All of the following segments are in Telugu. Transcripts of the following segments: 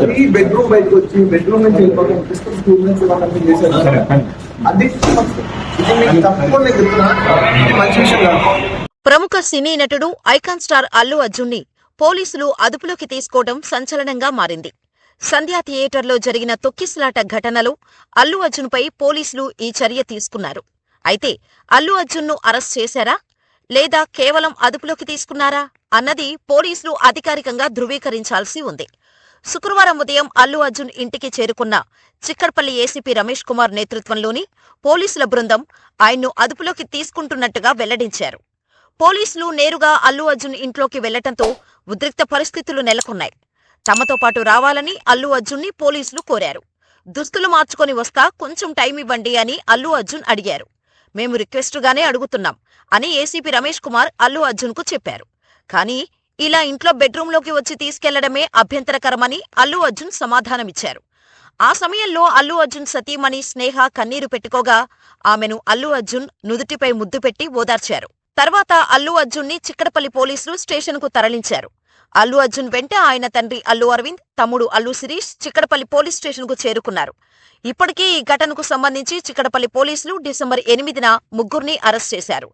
అది బెడ్రూమ్ బయటకు వచ్చి బెడ్రూమ్ నుంచి వెళ్ళిపోతాం డిస్కస్ టూ నుంచి వాళ్ళని చేశారు? అది ఇది మీకు తప్పకుండా నేను చెప్తున్నా. ఇది మంచి విషయం కాదు. ప్రముఖ సినీ నటుడు ఐకాన్ స్టార్ అల్లు అర్జున్ని పోలీసులు అదుపులోకి తీసుకోవడం సంచలనంగా మారింది. సంధ్యా థియేటర్లో జరిగిన తొక్కిసలాట ఘటనలో అల్లు అర్జున్పై పోలీసులు ఈ చర్య తీసుకున్నారు. అయితే అల్లు అర్జున్ను అరెస్ట్ చేశారా? లేదా కేవలం అదుపులోకి తీసుకున్నారా? అన్నది పోలీసులు అధికారికంగా ధృవీకరించాల్సి ఉంది. శుక్రవారం ఉదయం అల్లు అర్జున్ ఇంటికి చేరుకున్న చిక్కడపల్లి ఏసీపీ రమేష్ కుమార్ నేతృత్వంలోని పోలీసుల బృందం ఆయన్ను అదుపులోకి తీసుకుంటున్నట్టుగా వెల్లడించారు. పోలీసులు నేరుగా అల్లు అర్జున్ ఇంట్లోకి వెళ్ళటంతో ఉద్రిక్త పరిస్థితులు నెలకొన్నాయి. తమతో పాటు రావాలని అల్లు అర్జున్ని పోలీసులు కోరారు. దుస్తులు మార్చుకొని వస్తా కొంచెం టైం ఇవ్వండి అని అల్లు అర్జున్ అడిగారు. మేము రిక్వెస్టుగానే అడుగుతున్నాం అని ఏసీపీ రమేష్ కుమార్ అల్లు అర్జున్కు చెప్పారు. కానీ ఇలా ఇంట్లో బెడ్రూంలోకి వచ్చి తీసుకెళ్ళడమే అభ్యంతరకరమని అల్లు అర్జున్ సమాధానమిచ్చారు. ఆ సమయంలో అల్లు అర్జున్ సతీమణి స్నేహ కన్నీరు పెట్టుకోగా ఆమెను అల్లు అర్జున్ నుదుటిపై ముద్దు పెట్టి ఓదార్చారు. తర్వాత అల్లు అర్జున్ని చిక్కడపల్లి పోలీసులు స్టేషన్కు తరలించారు. అల్లు అర్జున్ వెంట ఆయన తండ్రి అల్లు అరవింద్ తమ్ముడు అల్లు శిరీష్ చిక్కడపల్లి పోలీస్ స్టేషన్కు చేరుకున్నారు. ఇప్పటికే ఈ ఘటనకు సంబంధించి చిక్కడపల్లి పోలీసులు డిసెంబర్ ఎనిమిదిన ముగ్గురిని అరెస్ట్ చేశారు.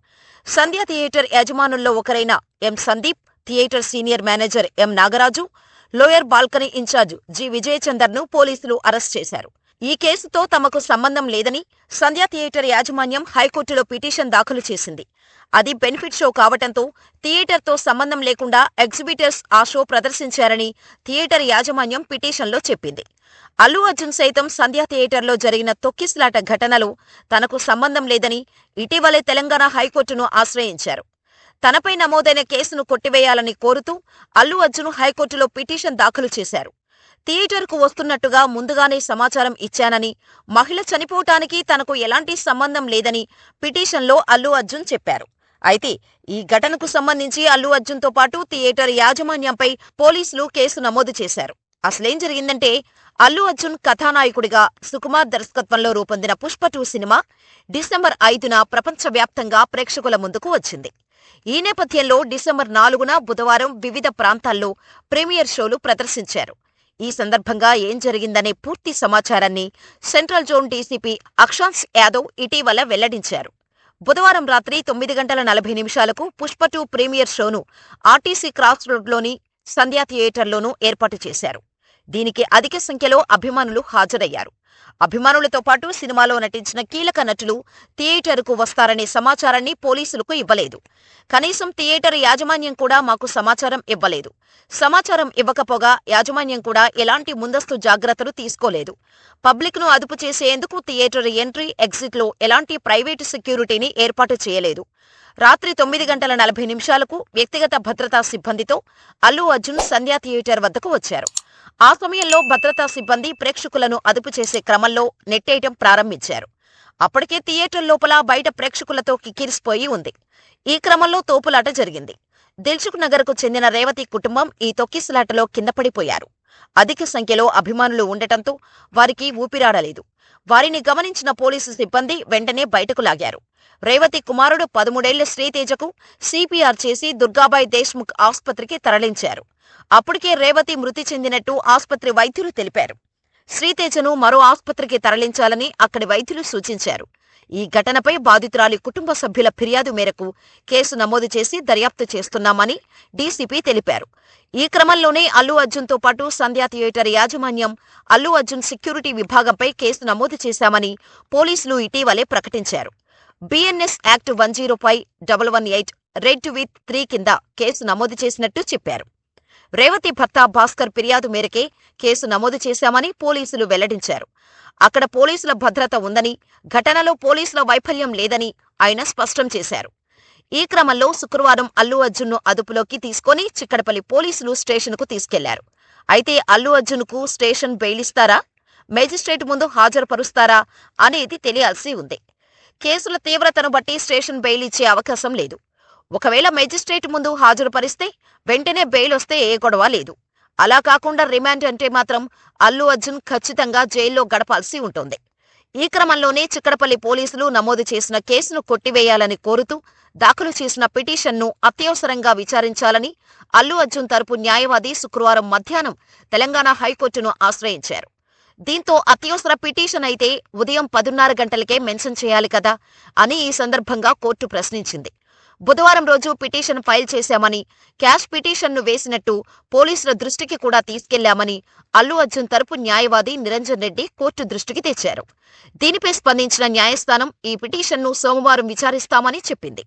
సంధ్యా థియేటర్ యజమానుల్లో ఒకరైన M Sandeep theatre senior manager M Nagaraju lower balcony incharge G విజయచందర్ను పోలీసులు అరెస్ట్ చేశారు. ఈ కేసుతో తమకు సంబంధం లేదని సంధ్యా థియేటర్ యాజమాన్యం హైకోర్టులో పిటిషన్ దాఖలు చేసింది. అది బెనిఫిట్ షో కావటంతో థియేటర్తో సంబంధం లేకుండా ఎగ్జిబిటర్స్ ఆ షో ప్రదర్శించారని థియేటర్ యాజమాన్యం పిటిషన్లో చెప్పింది. అల్లు అర్జున్ సైతం సంధ్యా థియేటర్లో జరిగిన తొక్కిసలాట ఘటనలో తనకు సంబంధం లేదని ఇటీవలే తెలంగాణ హైకోర్టును ఆశ్రయించారు. తనపై నమోదైన కేసును కొట్టివేయాలని కోరుతూ అల్లు అర్జున్ హైకోర్టులో పిటిషన్ దాఖలు చేశారు. థియేటర్కు వస్తున్నట్టుగా ముందుగానే సమాచారం ఇచ్చానని మహిళ చనిపోవటానికి తనకు ఎలాంటి సంబంధం లేదని పిటిషన్లో అల్లు అర్జున్ చెప్పారు. అయితే ఈ ఘటనకు సంబంధించి అల్లు అర్జున్తో పాటు థియేటర్ యాజమాన్యంపై పోలీసులు కేసు నమోదు చేశారు. అసలేం జరిగిందంటే అల్లు అర్జున్ కథానాయకుడిగా సుకుమార్ దర్శకత్వంలో రూపొందిన పుష్ప టూ సినిమా డిసెంబర్ ఐదున ప్రపంచవ్యాప్తంగా ప్రేక్షకుల ముందుకు వచ్చింది. ఈ నేపథ్యంలో డిసెంబర్ నాలుగున బుధవారం వివిధ ప్రాంతాల్లో ప్రీమియర్ షోలు ప్రదర్శించారు. ఈ సందర్భంగా ఏం జరిగిందనే పూర్తి సమాచారాన్ని central zone DCP Akshansh Yadav ఇటీవల వెల్లడించారు. బుధవారం రాత్రి తొమ్మిది గంటల నలభై నిమిషాలకు పుష్ప టూ ప్రీమియర్ షోను ఆర్టీసీ క్రాస్ రోడ్లోని సంధ్యా థియేటర్లోనూ ఏర్పాటు చేశారు. దీనికి అధిక సంఖ్యలో అభిమానులు హాజరయ్యారు. అభిమానులతో పాటు సినిమాలో నటించిన కీలక నటులు థియేటర్కు వస్తారనే సమాచారాన్ని పోలీసులకు ఇవ్వలేదు. కనీసం థియేటర్ యాజమాన్యం కూడా మాకు సమాచారం ఇవ్వలేదు. సమాచారం ఇవ్వకపోగా యాజమాన్యం కూడా ఎలాంటి ముందస్తు జాగ్రత్తలు తీసుకోలేదు. పబ్లిక్ను అదుపు చేసేందుకు థియేటర్ ఎంట్రీ ఎగ్జిట్లో ఎలాంటి ప్రైవేటు సెక్యూరిటీని ఏర్పాటు చేయలేదు. రాత్రి తొమ్మిది గంటల నలభై నిమిషాలకు వ్యక్తిగత భద్రతా సిబ్బందితో అల్లు అర్జున్ సంధ్యా థియేటర్ వద్దకు వచ్చారు. ఆ సమయంలో భద్రతా సిబ్బంది ప్రేక్షకులను అదుపు చేసే క్రమంలో నెట్టేయటం ప్రారంభించారు. అప్పటికే థియేటర్ లోపల బయట ప్రేక్షకులతో కిక్కిరిసిపోయి ఉంది. ఈ క్రమంలో తోపులాట జరిగింది. దిల్సుఖ్ నగర్కు చెందిన రేవతి కుటుంబం ఈ తొక్కిసలాటలో కింద పడిపోయారు. అధిక సంఖ్యలో అభిమానులు ఉండటంతో వారికి ఊపిరాడలేదు. వారిని గమనించిన పోలీసు సిబ్బంది వెంటనే బయటకు లాగారు. రేవతి కుమారుడు పదమూడేళ్ళ శ్రీతేజకు సిపిఆర్ చేసి దుర్గాబాయ్ దేశ్ముఖ్ ఆసుపత్రికి తరలించారు. అప్పటికే రేవతి మృతి చెందినట్టు ఆసుపత్రి వైద్యులు తెలిపారు. శ్రీతేజను మరో ఆసుపత్రికి తరలించాలని అక్కడి వైద్యులు సూచించారు. ఈ ఘటనపై బాధితురాలి కుటుంబ సభ్యుల ఫిర్యాదు మేరకు కేసు నమోదు చేసి దర్యాప్తు చేస్తున్నామని డీసీపీ తెలిపారు. ఈ క్రమంలోనే అల్లు అర్జున్తో పాటు సంధ్యా థియేటర్ యాజమాన్యం అల్లు అర్జున్ సెక్యూరిటీ విభాగంపై కేసు నమోదు చేశామని పోలీసులు ఇటీవలే ప్రకటించారు. BNS act one zero five double one eight read with three కింద కేసు నమోదు చేసినట్టు చెప్పారు. రేవతి భర్త భాస్కర్ ఫిర్యాదు మేరకే కేసు నమోదు చేశామని పోలీసులు వెల్లడించారు. అక్కడ పోలీసుల భద్రత ఉందని ఘటనలో పోలీసుల వైఫల్యం లేదని ఆయన స్పష్టం చేశారు. ఈ క్రమంలో శుక్రవారం అల్లు అర్జున్ను అదుపులోకి తీసుకొని చిక్కడపల్లి పోలీసులు స్టేషన్కు తీసుకెళ్ళారు. అయితే అల్లు అర్జున్కు స్టేషన్ బెయిలిస్తారా? మేజిస్ట్రేట్ ముందు హాజరుపరుస్తారా అనేది తెలియాల్సి ఉంది. కేసుల తీవ్రతను బట్టి స్టేషన్ బెయిల్ ఇచ్చే అవకాశం లేదు. ఒకవేళ మెజిస్ట్రేట్ ముందు హాజరుపరిస్తే వెంటనే బెయిల్ వస్తే ఏ గొడవ లేదు. అలా కాకుండా రిమాండ్ అంటే మాత్రం అల్లు అర్జున్ ఖచ్చితంగా జైల్లో గడపాల్సి ఉంటుంది. ఈ క్రమంలోనే చిక్కడపల్లి పోలీసులు నమోదు చేసిన కేసును కొట్టివేయాలని కోరుతూ దాఖలు చేసిన పిటిషన్ను అత్యవసరంగా విచారించాలని అల్లు అర్జున్ తరపు న్యాయవాది శుక్రవారం మధ్యాహ్నం తెలంగాణ హైకోర్టును ఆశ్రయించారు. దీంతో అత్యవసర పిటిషన్ అయితే ఉదయం పదున్నర గంటలకే మెన్షన్ చేయాలి కదా అని ఈ సందర్భంగా కోర్టు ప్రశ్నించింది. బుధవారం రోజు పిటిషన్ ఫైల్ చేశామని క్యాష్ పిటిషన్ను వేసినట్టు పోలీసుల దృష్టికి కూడా తీసుకెళ్ళామని అల్లు అర్జున్ తరపు న్యాయవాది నిరంజన్ రెడ్డి కోర్టు దృష్టికి తెచ్చారు. దీనిపై స్పందించిన న్యాయస్థానం ఈ పిటిషన్ను సోమవారం విచారిస్తామని చెప్పింది.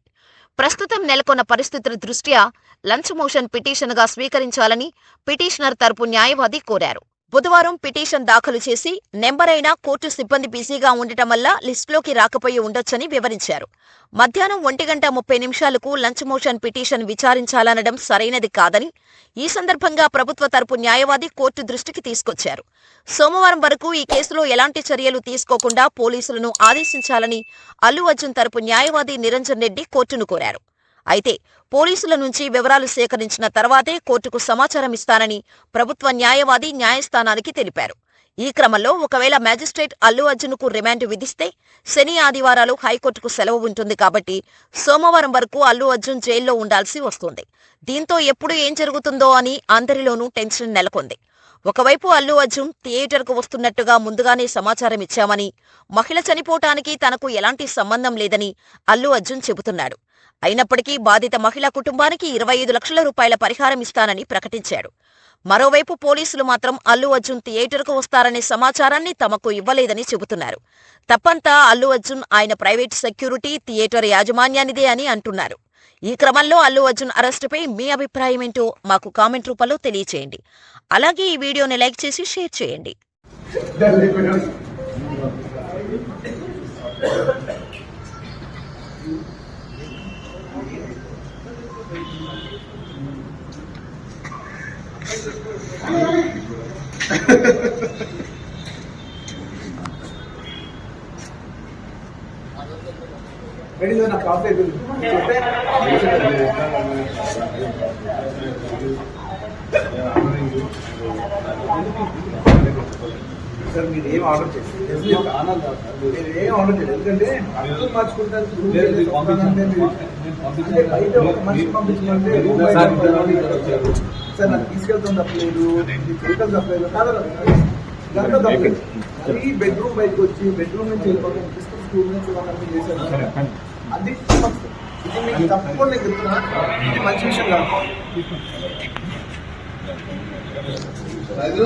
ప్రస్తుతం నెలకొన్న పరిస్థితుల దృష్ట్యా లంచ్ మోషన్ పిటిషన్గా స్వీకరించాలని పిటిషనర్ తరపు న్యాయవాది కోరారు. బుధవారం పిటిషన్ దాఖలు చేసి నెంబరైన కోర్టు సిబ్బంది బిజీగా ఉండటం వల్ల లిస్టులోకి రాకపోయి ఉండొచ్చని వివరించారు. మధ్యాహ్నం ఒంటి గంట ముప్పై నిమిషాలకు లంచ్ మోషన్ పిటిషన్ విచారించాలనడం సరైనది కాదని ఈ సందర్భంగా ప్రభుత్వ తరపు న్యాయవాది కోర్టు దృష్టికి తీసుకొచ్చారు. సోమవారం వరకు ఈ కేసులో ఎలాంటి చర్యలు తీసుకోకుండా పోలీసులను ఆదేశించాలని అల్లు అర్జున్ తరపు న్యాయవాది నిరంజన్ రెడ్డి కోర్టును కోరారు. అయితే పోలీసుల నుంచి వివరాలు సేకరించిన తర్వాతే కోర్టుకు సమాచారం ఇస్తానని ప్రభుత్వ న్యాయవాది న్యాయస్థానానికి తెలిపారు. ఈ క్రమంలో ఒకవేళ మ్యాజిస్ట్రేట్ అల్లు అర్జున్కు రిమాండ్ విధిస్తే శని ఆదివారాలు హైకోర్టుకు సెలవు ఉంటుంది కాబట్టి సోమవారం వరకు అల్లు అర్జున్ జైల్లో ఉండాల్సి వస్తుంది. దీంతో ఎప్పుడు ఏం జరుగుతుందో అని అందరిలోనూ టెన్షన్ నెలకొంది. ఒకవైపు అల్లు అర్జున్ థియేటర్కు వస్తున్నట్టుగా ముందుగానే సమాచారం ఇచ్చామని మహిళ చనిపోవటానికి తనకు ఎలాంటి సంబంధం లేదని అల్లు అర్జున్ చెబుతున్నాడు. అయినప్పటికీ బాధిత మహిళ కుటుంబానికి ఇరవై ఐదు లక్షల రూపాయల పరిహారం ఇస్తానని ప్రకటించాడు. మరోవైపు పోలీసులు మాత్రం అల్లు అర్జున్ థియేటర్కు వస్తారనే సమాచారాన్ని తమకు ఇవ్వలేదని చెబుతున్నారు. తప్పంతా అల్లు అర్జున్ ఆయన ప్రైవేట్ సెక్యూరిటీ థియేటర్ యాజమాన్యానిదే అని అంటున్నారు. ఈ క్రమంలో అల్లు అర్జున్ అరెస్టుపై మీ అభిప్రాయం ఏంటో మాకు కామెంట్ రూపంలో తెలియచేయండి. అలాగే ఈ వీడియోని లైక్ చేసి షేర్ చేయండి. రెడీ నా కాఫీ సార్ మీరు ఏం ఆర్డర్ చేసి మీరు ఏం ఆర్డర్ ఎందుకంటే అర్థం మార్చుకుంటారు బయట ఒక మనిషి పంపించమంటే సార్ నాకు తీసుకెళ్తాం తప్పలేదు వెహికల్ తప్పలేదు కాదు ఇదంతా తప్పలేదు అది బెడ్రూమ్ బయటకు వచ్చి బెడ్రూమ్ నుంచి వెళ్ళిపోతాం డిస్టెన్స్ స్కూల్ నుంచి చేశారు అది తప్పు. ఇది మీకు తప్పకుండా నేను చెప్తున్నా. ఇది మంచి విషయం కాదు. అసలు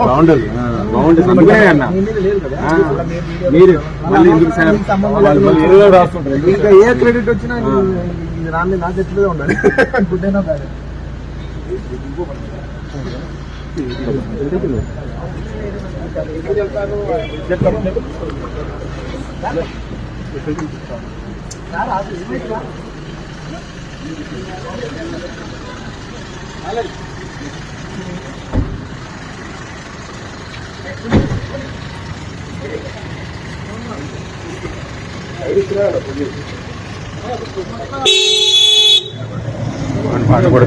బాగుండదు బాగుండదు అందుకనే అన్న. మీరు మళ్ళీ ఎందుకు సార్? రాస్తుంటారు. ఇంకా ఏ క్రెడిట్ వచ్చినా రాని నా చేతిలో ఉండాలి. గుడ్ అయినా బ్యాడ్ పాట కూడా